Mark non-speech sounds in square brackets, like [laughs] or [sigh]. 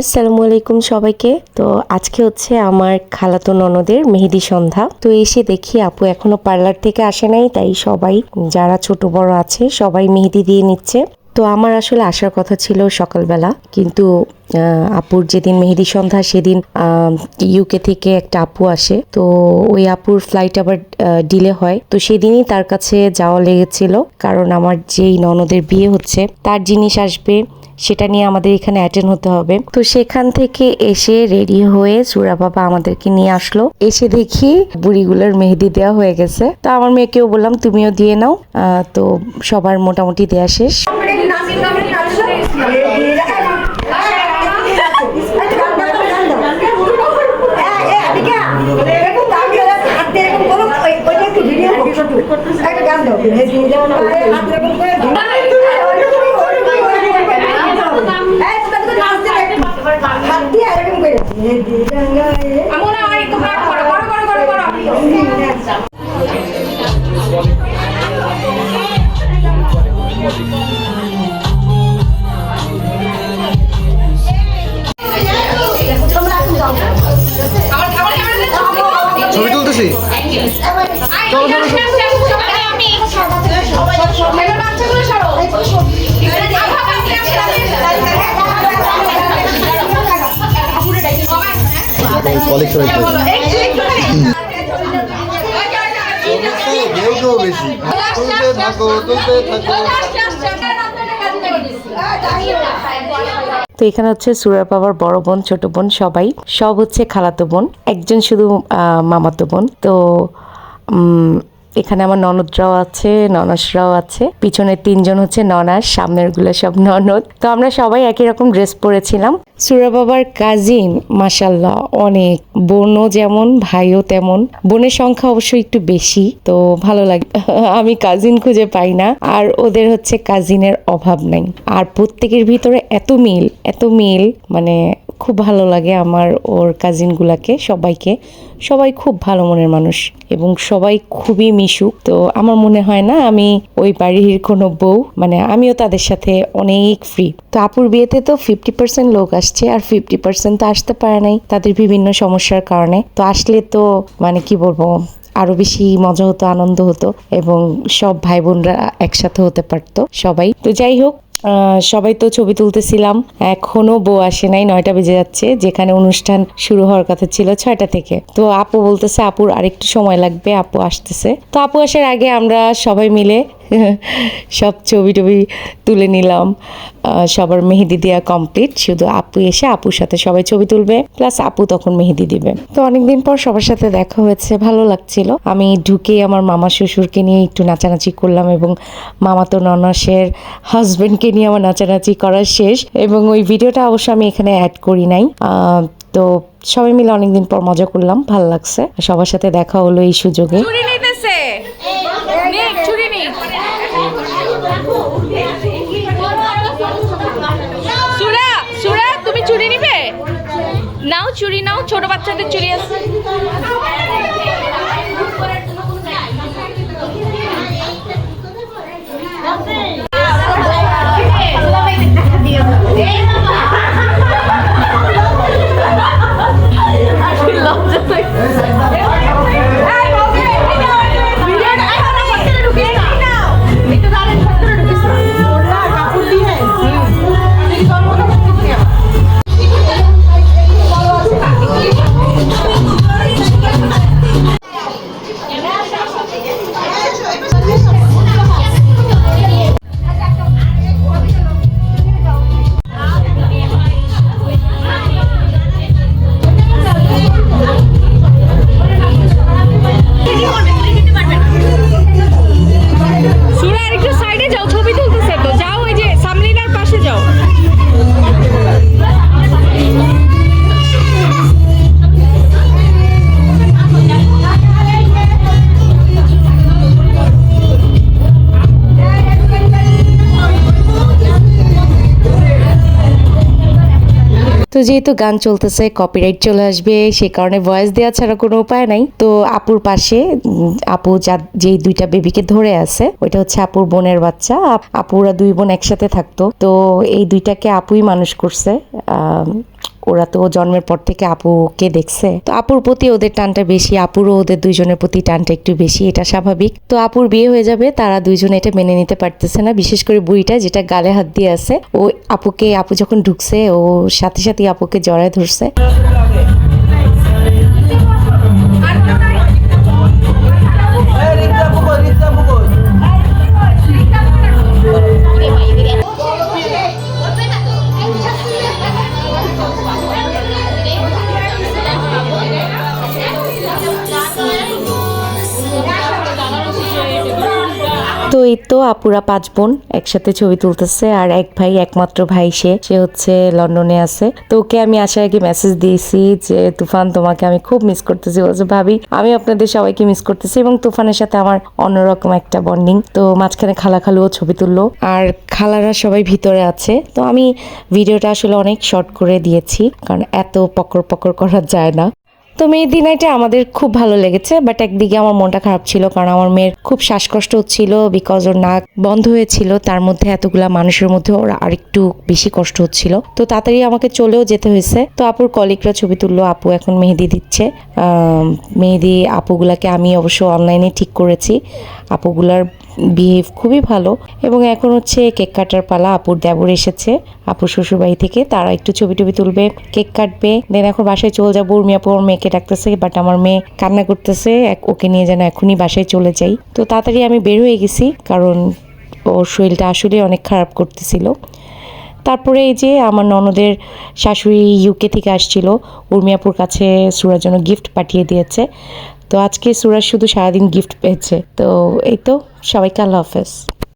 আসসালামু আলাইকুম সবাইকে। তো আজকে হচ্ছে আমার খালাতো ননদের মেহেদি সন্ধ্যা। তো এসে দেখি আপু এখনও পার্লার থেকে আসে নাই, তাই সবাই, যারা ছোট বড় আছে, সবাই মেহেদি দিয়ে নিচ্ছে। তো আমার আসলে আসার কথা ছিল সকালবেলা, কিন্তু আপুর যেদিন মেহেদি সন্ধ্যা, সেদিন ইউকে থেকে একটা আপু আসে। তো ওই আপুর ফ্লাইট আবার ডিলে হয়। তো সেদিনই তার কাছে যাওয়া লেগেছিল, কারণ আমার যেই ননদের বিয়ে হচ্ছে, তার জিনিস আসবে সেটা নিয়ে আমাদের এখানে অ্যাটেন্ড হতে হবে। তো সেখান থেকে এসে রেডি হয়ে সুরা বাবা আমাদেরকে নিয়ে আসলো। এসে দেখি বুড়িগুলোর মেহেদি দেওয়া হয়ে গেছে। তো আমার মেয়েকেও বললাম, তুমিও দিয়ে নাও। তো সবার মোটামুটি দেওয়া শেষ। আমুনা বেশি। তুলতে থাকো তুলতে থাকো। তো এখানে হচ্ছে সুরার বাবার বড় বোন, ছোট বোন সবাই। সব হচ্ছে খালাতো বোন। একজন শুধু মামাতো বোন। তো এখানে আমার ননদরাও আছে, ননাসরাও আছে। পিছনের তিনজন হচ্ছে ননাস সামনেরগুলো সব ননদ। তো আমরা সবাই একই রকম ড্রেস পরেছিলাম। সুরা বাবার কাজিন মাসাল্লাহ অনেক। বোনও যেমন, ভাইও তেমন। বোনের সংখ্যা অবশ্যই একটু বেশি, তো ভালো লাগে। আমি কাজিন খুঁজে পাই না, আর ওদের হচ্ছে কাজিনের অভাব নাই। আর প্রত্যেকের ভিতরে এত মিল এত মিল মানে খুব ভালো লাগে আমার ওর কাজিনগুলাকে সবাইকে। সবাই খুব ভালো মনের মানুষ এবং সবাই খুবই মিশুক। তো আমার মনে হয় না আমি ওই বাড়ির কোনো বউ মানে আমিও তাদের সাথে অনেক ফ্রি তো আপুর বিয়েতে তো ফিফটি পার্সেন্ট লোক আসছে আর ফিফটি পার্সেন্ট তো আসতে পারে নাই তাদের বিভিন্ন সমস্যার কারণে। তো আসলে তো মানে কি বলব, আরও বেশি মজা হতো, আনন্দ হতো এবং সব ভাই বোনরা একসাথে হতে পারতো সবাই। তো যাই হোক সবাই তো ছবি তুলতেছিলাম। এখনও বউ আসে নাই, নয়টা বেজে যাচ্ছে, যেখানে অনুষ্ঠান শুরু হওয়ার কথা ছিল ছয়টা থেকে। তো আপু বলতেছে, আপুর আরেকটু সময় লাগবে, আপু আসতেছে। তো আপু আসার আগে আমরা সবাই মিলে [laughs] সব ছবি টবি তুলে নিলাম। সবার মেহেদি দেওয়া কমপ্লিট শুধু আপু এসে আপুর সাথে সবাই ছবি তুলবে। প্লাস আপু তখন মেহেদি দিবে। তো অনেকদিন পর সবার সাথে দেখা হয়েছে। ভালো লাগছিল। আমি ঢুকে আমার মামা শ্বশুরকে নিয়ে একটু নাচানাচি করলাম এবং মামা তো ননাসের হাজবেন্ডকে নিয়ে আমার নাচানাচি করা শেষ এবং ওই ভিডিওটা অবশ্য আমি এখানে অ্যাড করি নাই। তো সবাই মিলে অনেকদিন পর মজা করলাম। ভালো লাগছে। সবার সাথে দেখা হলো এই সুযোগে। ছোট বাচ্চাদের চুরি আছে সুরা যেহেতু গান চলতেছে কপিরাইট চলে আসবে, সে কারণে ভয়েস দেওয়া ছাড়া কোনো উপায় নাই। তো আপুর পাশে আপু যা, যেই দুইটা বেবিকে ধরে আছে, ওইটা হচ্ছে আপুর বোনের বাচ্চা। আপ- আপুরা দুই বোন একসাথে থাকতো। তো এই দুইটাকে আপুই মানুষ করছে ওরা তো জন্মের পর থেকে আপুকে দেখছে। তো আপুর প্রতি ওদের টানটা বেশি, আপুরও ওদের দুইজনের প্রতি টানটা একটু বেশি, এটা স্বাভাবিক। তো আপুর বিয়ে হয়ে যাবে, তারা দুইজনে এটা মেনে নিতে পারতেছে না, বিশেষ করে বুড়িটা যেটা গালে হাত দিয়ে আছে। ও আপুকে, আপু যখন ঢুকছে, ও সাথে সাথে আপুকে জড়ায় ধরছে। তো এই তো আপুরা পাঁচ বোন একসাথে ছবি তুলতেছে আর এক ভাই, একমাত্র ভাই সে সে হচ্ছে লন্ডনে আছে। তো ওকে আমি আসার আগে মেসেজ দিয়েছি যে, তুফান, তোমাকে আমি খুব মিস করতেছি। বলছে, ভাবি, আমি আপনাদের সবাইকে মিস করতেছি এবং তুফানের সাথে আমার অন্যরকম একটা বন্ডিং তো মাঝখানে খালা খালুও ছবি তুললো। আর খালারা সবাই ভিতরে আছে। তো আমি ভিডিওটা আসলে অনেক শর্ট করে দিয়েছি, কারণ এত পকর পকর করা যায় না। তো মেয়ের দিন এটা আমাদের খুব ভালো লেগেছে বাট একদিকে আমার মনটা খারাপ ছিল, কারণ আমার মেয়ের খুব শ্বাসকষ্ট হচ্ছিল বিকজ ওর নাক বন্ধ হয়েছিল, তার মধ্যে এতগুলা মানুষের মধ্যে ওর আরেকটু বেশি কষ্ট হচ্ছিল। তো তাড়াতাড়ি আমাকে চলেও যেতে হয়েছে। তো আপুর কলিগরা ছবি তুললো, আপু এখন মেহেদি দিচ্ছে। মেহেদি আপুগুলাকে আমি অবশ্য অনলাইনে ঠিক করেছি। আপুগুলার বিহেভ খুবই ভালো। এবং এখন হচ্ছে কেক কাটার পালা আপুর দেবর এসেছে। আপুর শ্বশুরবাড়ি থেকে তারা একটু ছবি টবি তুলবে, কেক কাটবে। দেন এখন বাসায় চলে যাব। উর্মি আপু মেয়েকে ডাকতেছে বাট আমার মেয়ে কান্না করতেছে। ওকে নিয়ে যেন এখনই বাসায় চলে যাই। তো তাড়াতাড়ি আমি বের হয়ে গেছি, কারণ ওর শরীরটা আসলে অনেক খারাপ করতেছিল। তারপরে এই যে আমার ননদের শাশুড়ি ইউকে থেকে আসছিল উর্মিয়াপুর কাছে সুরার জন্য গিফট পাঠিয়ে দিয়েছে। তো আজকে সুরাজ শুধু সারাদিন গিফট পেয়েছে। তো এই তো সবাইকে আল্লাহ হাফেজ।